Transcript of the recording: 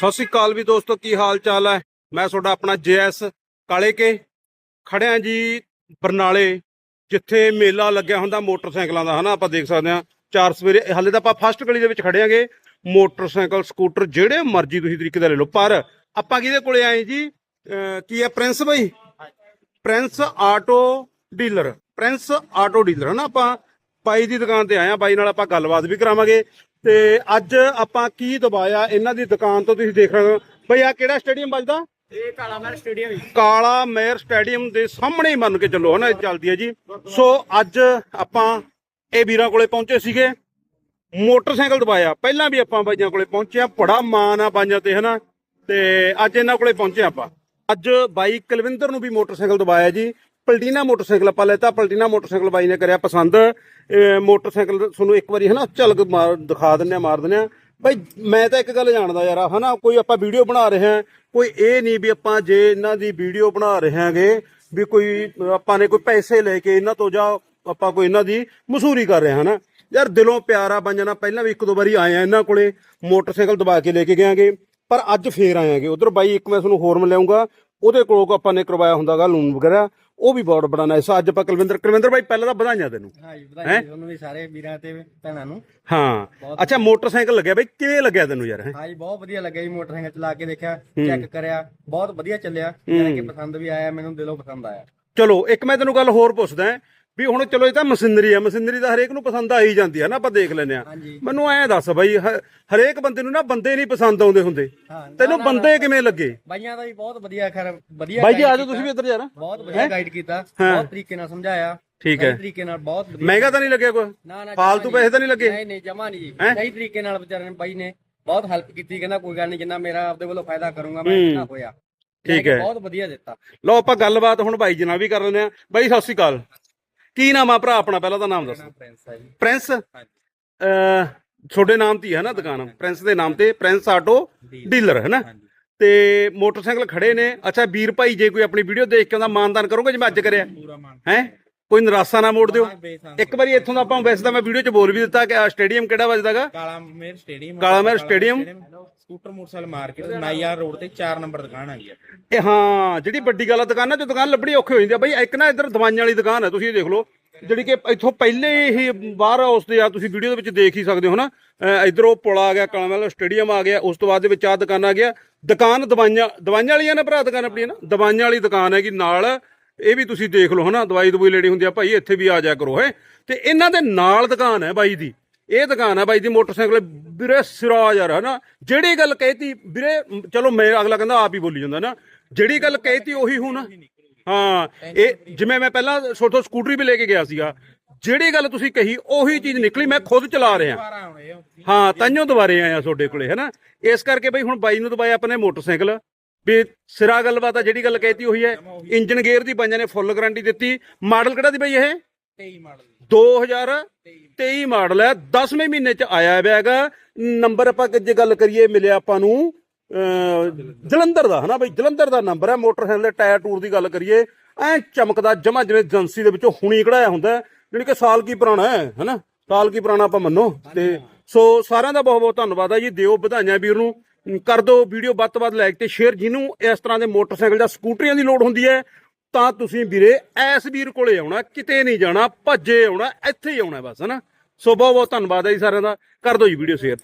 ਸਤਿ ਸ੍ਰੀ ਅਕਾਲ ਵੀ ਦੋਸਤੋ, ਕੀ ਹਾਲ ਚਾਲ ਹੈ? ਮੈਂ ਤੁਹਾਡਾ ਆਪਣਾ ਜੇਐਸ ਕਾਲੇ ਕੇ ਖੜਿਆ ਜੀ ਬਰਨਾਲੇ, ਜਿੱਥੇ ਮੇਲਾ ਲੱਗਿਆ ਹੁੰਦਾ ਮੋਟਰਸਾਈਕਲਾਂ ਦਾ, ਹਨਾ? ਆਪਾਂ ਦੇਖ ਸਕਦੇ ਹਾਂ, ਚਾਰ ਸਵੇਰੇ, ਹਾਲੇ ਤਾਂ ਆਪਾਂ ਫਸਟ ਗਲੀ ਦੇ ਵਿੱਚ ਖੜੇ ਆਂਗੇ ਮੋਟਰਸਾਈਕਲ, ਸਕੂਟਰ, ਜਿਹੜੇ ਮਰਜ਼ੀ ਤੁਸੀਂ ਤਰੀਕੇ ਦਾ ਲੈ ਲਓ, ਪਰ ਆਪਾਂ ਕਿਹਦੇ ਕੋਲੇ ਆਏ ਜੀ? ਕੀ ਹੈ ਪ੍ਰਿੰਸ ਬਾਈ? Prince auto dealer, Prince auto dealer, ਹਨਾ? ਆਪਾਂ ਬਾਈ ਦੀ ਦੁਕਾਨ ਤੇ ਆਏ ਆ ਬਾਈ ਨਾਲ ਆਪਾਂ ਗੱਲਬਾਤ ਵੀ ਕਰਾਵਾਂਗੇ। ਤੇ ਅੱਜ ਆਪਾਂ ਕੀ ਦਬਾਇਆ? ਇਹਨਾਂ ਦੀ ਦੁਕਾਨ ਤੋਂ ਤੁਸੀਂ ਦੇਖ ਰਹੇ ਹੋ। ਬਈ ਆ ਕਿਹੜਾ ਸਟੇਡੀਅਮ ਵੱਜਦਾ? ਇਹ ਕਾਲਾ ਮਹਿਲ ਸਟੇਡੀਅਮ ਕਾਲਾ ਮੇਰ ਸਟੇਡੀਅਮ ਦੇ ਸਾਹਮਣੇ ਹੀ ਮੰਨ ਕੇ ਚੱਲੋ ਹਨਾ ਇਹ ਚੱਲਦੀ ਹੈ ਜੀ। ਸੋ ਅੱਜ ਆਪਾਂ ਇਹ ਵੀਰਾਂ ਕੋਲੇ ਪਹੁੰਚੇ ਸੀਗੇ। ਮੋਟਰਸਾਈਕਲ ਦਬਾਇਆ। ਪਹਿਲਾਂ ਵੀ ਆਪਾਂ ਬਾਈਆਂ ਕੋਲੇ ਪਹੁੰਚੇ ਆ ਬੜਾ ਮਾਣ ਆ ਬਾਈਆਂ ਤੇ ਹਨਾ। ਤੇ ਅੱਜ ਇਹਨਾਂ ਕੋਲੇ ਪਹੁੰਚੇ ਆਪਾਂ। ਅੱਜ ਬਾਈ ਕੁਲਵਿੰਦਰ ਨੂੰ ਵੀ ਮੋਟਰਸਾਈਕਲ ਦਬਾਇਆ ਜੀ। ਪਲਟੀਨਾ ਮੋਟਰਸਾਈਕਲ ਆਪਾਂ ਲੈਤਾ, ਪਲਟੀਨਾ ਮੋਟਰਸਾਈਕਲ ਬਾਈ ਨੇ ਕਰਿਆ ਪਸੰਦ। ਮੋਟਰਸਾਈਕਲ ਤੁਹਾਨੂੰ ਇੱਕ ਵਾਰੀ ਹਨਾ ਝਲਕ ਮਾਰ, ਦਿਖਾ ਦਿੰਨੇ ਆ ਮਾਰ ਦਿੰਨੇ ਆ ਬਾਈ ਮੈਂ ਤਾਂ ਇੱਕ ਗੱਲ ਜਾਣਦਾ ਯਾਰ, ਹਨਾ, ਕੋਈ ਆਪਾਂ ਵੀਡੀਓ ਬਣਾ ਰਹੇ ਹਾਂ, ਕੋਈ ਇਹ ਨਹੀਂ ਵੀ ਆਪਾਂ ਜੇ ਇਹਨਾਂ ਦੀ ਵੀਡੀਓ ਬਣਾ ਰਹੇ ਹਾਂਗੇ ਵੀ ਕੋਈ ਆਪਾਂ ਨੇ ਕੋਈ ਪੈਸੇ ਲੈ ਕੇ ਇਹਨਾਂ ਤੋਂ ਜਾਂ ਆਪਾਂ ਕੋਈ ਇਹਨਾਂ ਦੀ ਮਸੂਰੀ ਕਰ ਰਹੇ ਹਾਂ, ਹਨਾ। ਯਾਰ ਦਿਲੋਂ ਪਿਆਰਾ ਆ ਬੰਜਣਾ ਪਹਿਲਾਂ ਵੀ ਇੱਕ ਦੋ ਵਾਰੀ ਆਏ ਆ ਇਹਨਾਂ ਕੋਲੇ, ਮੋਟਰਸਾਈਕਲ ਦਬਾ ਕੇ ਲੈ ਕੇ ਗਿਆਂਗੇ ਪਰ ਅੱਜ ਫੇਰ ਆਏਗੇ ਉਧਰ ਬਾਈ ਇੱਕ ਮੈਂ ਤੁਹਾਨੂੰ ਹੋਰ ਮਿਲਾਉਂਗਾ ਉਹਦੇ ਕੋਲੋਂ ਆਪਾਂ ਨੇ ਕਰਵਾਇਆ ਹੁੰਦਾਗਾ ਲੂਨ ਵਗੈਰਾ ਉਹ ਵੀ ਬਹੁਤ ਬੜਾ ਨਾਈਸ ਅੱਜ ਆਪਾਂ ਕੁਲਵਿੰਦਰ ਕੁਲਵਿੰਦਰ ਬਾਈ ਪਹਿਲਾਂ ਤਾਂ ਵਧਾਈਆਂ ਤੈਨੂੰ। ਹਾਂਜੀ ਵਧਾਈ ਤੁਹਾਨੂੰ ਵੀ ਸਾਰੇ ਵੀਰਾਂ ਤੇ ਭੈਣਾਂ ਨੂੰ। ਹਾਂ। ਅੱਛਾ ਮੋਟਰਸਾਈਕਲ ਲੱਗਿਆ ਬਾਈ ਕਿਵੇਂ ਲੱਗਿਆ ਤੈਨੂੰ ਯਾਰ ਹੈਂ? ਹਾਂਜੀ ਬਹੁਤ ਵਧੀਆ ਲੱਗਿਆ ਜੀ ਮੋਟਰਸਾਈਕਲ ਚਲਾ ਕੇ ਦੇਖਿਆ ਚੈੱਕ ਕਰਿਆ ਬਹੁਤ ਵਧੀਆ ਚੱਲਿਆ। ਜਾਣੀ ਕਿ ਪਸੰਦ ਵੀ ਆਇਆ ਮੈਨੂੰ ਦਿਲੋਂ ਪਸੰਦ ਆਇਆ। ਚਲੋ ਇੱਕ ਮੈਂ ਤੈਨੂੰ ਗੱਲ ਹੋਰ ਪੁੱਛਦਾ ਵੀ ਹੁਣ ਚਲੋ ਇਹ ਤਾਂ ਮਸ਼ੀਨਰੀ ਆ ਮਸ਼ੀਨਰੀ ਤਾਂ ਹਰੇਕ ਨੂੰ ਪਸੰਦ ਆ ਹੀ ਜਾਂਦੀ ਹੈ ਨਾ ਆਪਾਂ ਦੇਖ ਲੈਨੇ ਆ। ਮੈਨੂੰ ਐਂ ਦੱਸ ਬਾਈ ਹਰੇਕ ਬੰਦੇ ਨੂੰ ਨਾ ਬੰਦੇ ਨਹੀਂ ਪਸੰਦ ਆਉਂਦੇ ਹੁੰਦੇ। ਤੈਨੂੰ ਬੰਦੇ ਕਿਵੇਂ ਲੱਗੇ? ਬਾਈਆਂ ਦਾ ਵੀ ਬਹੁਤ ਵਧੀਆ ਖੈਰ ਵਧੀਆ ਬਾਈ ਜੀ ਆਜੋ ਤੁਸੀਂ ਵੀ ਇੱਧਰ ਜਾਣਾ ਬਹੁਤ ਵਧੀਆ ਗਾਈਡ ਕੀਤਾ। ਬਹੁਤ ਤਰੀਕੇ ਨਾਲ ਸਮਝਾਇਆ। ਠੀਕ ਹੈ। ਤਰੀਕੇ ਨਾਲ ਬਹੁਤ ਵਧੀਆ। ਮਹਿੰਗਾ ਤਾਂ ਨਹੀਂ ਲੱਗਿਆ ਕੋਈ? ਨਾ ਨਾ ਫਾਲਤੂ ਪੈਸੇ ਤਾਂ ਨਹੀਂ ਲੱਗੇ? ਨਹੀਂ ਨਹੀਂ ਜਮਾ ਨਹੀਂ ਜੀ? ਸਹੀ ਤਰੀਕੇ ਨਾਲ ਵਿਚਾਰੇ ਨੇ ਬਾਈ ਨੇ ਬਹੁਤ ਹੈਲਪ ਕੀਤੀ ਕਹਿੰਦਾ ਕੋਈ ਗੱਲ ਨਹੀਂ ਜਿੰਨਾ ਮੇਰਾ ਆਪਦੇ ਵੱਲੋਂ ਫਾਇਦਾ ਕਰੂੰਗਾ ਮੈਂ ਜਿੰਨਾ ਹੋਇਆ। ਠੀਕ ਹੈ। ਬਹੁਤ ਵਧੀਆ ਦਿੱਤਾ। ਲਓ ਆਪਾਂ ਗੱਲਬਾਤ ਹੁਣ ਬਾਈ ਜੀ ਨਾਲ ਵੀ ਕਰ ਲੈਂਦੇ ਆ ਬਾਈ ਸਤਿ ਸ਼੍ਰੀ ਅਕਾਲ। ਕੀ ਨਾਮ ਆ ਭਰਾ ਆਪਣਾ? ਪਹਿਲਾਂ ਤਾਂ ਨਾਮ ਦੱਸ ਪ੍ਰਿੰਸ ਆ ਜੀ। ਪ੍ਰਿੰਸ? ਅਹ ਤੁਹਾਡੇ ਨਾਮ ਤੇ ਹੀ ਹੈ ਨਾ ਦੁਕਾਨ? ਪ੍ਰਿੰਸ ਦੇ ਨਾਮ ਤੇ ਪ੍ਰਿੰਸ ਆਟੋ ਡੀਲਰ। ਹੈ ਨਾ? ਹਾਂਜੀ। ਤੇ ਮੋਟਰਸਾਈਕਲ ਖੜੇ ਨੇ। ਅੱਛਾ ਵੀਰ ਭਾਈ ਜੇ ਕੋਈ ਆਪਣੀ ਵੀਡੀਓ ਦੇਖ ਕੇ ਉਹਦਾ ਮਾਨਦਾਨ ਕਰੋਗੇ ਜਿਵੇਂ ਅੱਜ ਕਰਿਆ? ਪੂਰਾ ਮਾਨ ਹੈ? ਕੋਈ ਨਿਰਾਸ਼ਾ ਨਾ ਮੋੜ ਦਿਓ। ਇੱਕ ਵਾਰੀ ਇੱਥੋਂ ਦਾ ਆਪਾਂ ਵੈਸੇ ਤਾਂ ਮੈਂ ਵੀਡੀਓ 'ਚ ਬੋਲ ਵੀ ਦਿੱਤਾ ਕਿ ਆ ਸਟੇਡੀਅਮ ਕਿਹੜਾ ਵੱਜਦਾਗਾ? ਕਾਲਾ ਮੇਰ ਸਟੇਡੀਅਮ ਕਾਲਾ ਮੇਰ ਸਟੇਡੀਅਮ। ਸਕੂਟਰ, ਮੋਟਰਸਾਈਕਲ ਮਾਰਕੀਟ ਨਾਈਆਰ ਰੋਡ ਤੇ 4 ਨੰਬਰ ਦੁਕਾਨ ਆਈ ਹੈ ਇਹ ਹਾਂ, ਜਿਹੜੀ ਵੱਡੀ ਗੱਲ ਆ, ਦੁਕਾਨਾਂ 'ਚ ਦੁਕਾਨ ਲੱਭਣੀ ਔਖੀ ਹੋ ਜਾਂਦੀ ਆ। ਬਈ ਇੱਕ ਨਾ ਇੱਧਰ ਦਵਾਈਆਂ ਵਾਲੀ ਦੁਕਾਨ ਹੈ ਤੁਸੀਂ ਇਹ ਦੇਖ ਲਓ। ਜਿਹੜੀ ਕਿ ਇੱਥੋਂ ਪਹਿਲੇ ਹੀ ਬਾਹਰ ਉਸ ਦੇ ਆ, ਤੁਸੀਂ ਵੀਡੀਓ ਦੇ ਵਿੱਚ ਦੇਖ ਹੀ ਸਕਦੇ ਹੋ ਨਾ। ਅਹ ਪੁਲ ਆ ਗਿਆ ਕਾਲਾਮੈਲ ਸਟੇਡੀਅਮ ਆ ਗਿਆ, ਉਸ ਤੋਂ ਬਾਅਦ ਦੇ ਵਿੱਚ ਆ ਦੁਕਾਨ ਆ ਗਿਆ। ਦੁਕਾਨ ਦਵਾਈਆਂ ਦਵਾਈਆਂ ਵਾਲੀਆਂ ਨੇ ਭਰਾ ਦੁਕਾਨ ਆਪਣੀ ਨਾ? ਦਵਾਈਆਂ ਵਾਲੀ ਦੁਕਾਨ ਹੈਗੀ ਨਾਲ। ਇਹ ਵੀ ਤੁਸੀਂ ਦੇਖ ਲਓ ਹਨਾ ਦਵਾਈ ਦਵਾਈ ਲੈਣੀ ਹੁੰਦੀ ਆ। ਭਾਈ ਇੱਥੇ ਵੀ ਆ ਜਾ ਕਰੋ, ਹੈ। ਤੇ ਇਹਨਾਂ ਦੇ ਨਾਲ ਦੁਕਾਨ ਹੈ ਬਾਈ ਦੀ। ਇਹ ਦੁਕਾਨ ਆ ਬਾਈ ਦੀ ਮੋਟਰਸਾਈਕਲ। ਵੀਰੇ ਸਿਰਾ ਯਾਰ ਹਨਾ ਜਿਹੜੀ ਗੱਲ ਕਹਿਤੀ, ਵੀਰੇ, ਚਲੋ ਮੈਂ ਅਗਲਾ ਕਹਿੰਦਾ ਆਪ ਹੀ ਬੋਲੀ ਜਾਂਦਾ ਨਾ। ਜਿਹੜੀ ਗੱਲ ਕਹਿਤੀ ਉਹੀ ਹੁਣ। ਹਾਂ, ਇਹ ਜਿਵੇਂ ਮੈਂ ਪਹਿਲਾਂ ਛੋਟੋ ਸਕੂਟਰੀ ਵੀ ਲੈ ਕੇ ਗਿਆ ਸੀਗਾ। ਜਿਹੜੀ ਗੱਲ ਤੁਸੀਂ ਕਹੀ, ਉਹੀ ਚੀਜ਼ ਨਿਕਲੀ, ਮੈਂ ਖੁਦ ਚਲਾ ਰਿਹਾ। ਦੁਬਾਰਾ ਆਉਣੇ ਆ ਹਾਂ ਤਾਈਓ ਦੁਬਾਰੇ ਆਇਆ ਤੁਹਾਡੇ ਕੋਲੇ ਹੈਨਾ ਇਸ ਕਰਕੇ ਬਈ, ਹੁਣ ਬਾਈ ਨੂੰ ਦਬਾਇਆ ਆਪਣੇ ਮੋਟਰਸਾਈਕਲ। ਵੀ ਸਿਰਾ ਗੱਲਬਾਤ ਆ, ਜਿਹੜੀ ਗੱਲ ਕਹਿਤੀ ਉਹੀ ਹੈ। ਇੰਜਨ ਗੇਅਰ ਦੀ ਪੰਜਾਂ ਨੇ ਫੁੱਲ ਗਾਰੰਟੀ ਦਿੱਤੀ। ਮਾਡਲ ਕਿਹੜਾ ਦੀ ਬਈ ਇਹ? 23 ਮਾਡਲ। 2023 ਮਾਡਲ ਹੈ। 10ਵੇਂ ਮਹੀਨੇ ਚ ਆਇਆ ਹੋਇਆ ਨੰਬਰ ਆਪਾਂ ਜੇ ਗੱਲ ਕਰੀਏ, ਮਿਲਿਆ ਆਪਾਂ ਨੂੰ ਜਲੰਧਰ ਦਾ, ਹਨਾ ਬਈ? ਜਲੰਧਰ ਦਾ ਨੰਬਰ ਹੈ। ਮੋਟਰਸਾਈਕਲ ਦੇ ਟਾਇਰ ਟੂਰ ਦੀ ਗੱਲ ਕਰੀਏ, ਐ ਚਮਕਦਾ ਜਮਾ ਜਿਵੇਂ ਏਜੰਸੀ ਦੇ ਵਿੱਚੋਂ ਹੁਣੀ ਕਢਾਇਆ ਹੁੰਦਾ ਜਿਹੜੀ ਕਿ ਸਾਲ ਕੀ ਪੁਰਾਣਾ ਹੈ, ਹਨਾ? ਸਾਲ ਕੀ ਪੁਰਾਣਾ ਆਪਾਂ ਮੰਨੋ। ਤੇ ਸੋ ਸਾਰਿਆਂ ਦਾ ਬਹੁਤ ਬਹੁਤ ਧੰਨਵਾਦ ਹੈ ਜੀ। ਦਿਓ ਵਧਾਈਆਂ ਵੀਰ ਨੂੰ। ਕਰ ਦਿਓ ਵੀਡੀਓ ਵੱਧ ਤੋਂ ਵੱਧ ਲਾਈਕ ਤੇ ਸ਼ੇਅਰ ਜਿਹਨੂੰ ਇਸ ਤਰ੍ਹਾਂ ਦੇ ਮੋਟਰਸਾਈਕਲ ਜਾਂ ਸਕੂਟਰੀਆਂ ਦੀ ਲੋੜ ਹੁੰਦੀ ਹੈ ਤਾਂ ਤੁਸੀਂ ਵੀਰੇ ਐਸ ਵੀਰ ਕੋਲੇ ਆਉਣਾ, ਕਿਤੇ ਨਹੀਂ ਜਾਣਾ, ਭੱਜੇ ਆਉਣਾ, ਇੱਥੇ ਹੀ ਆਉਣਾ ਬਸ, ਹਨਾ? ਸੋ ਬਹੁਤ ਬਹੁਤ ਧੰਨਵਾਦ ਹੈ ਜੀ ਸਾਰਿਆਂ ਦਾ। ਕਰ ਦਿਓ ਜੀ ਵੀਡੀਓ ਸ਼ੇਅਰ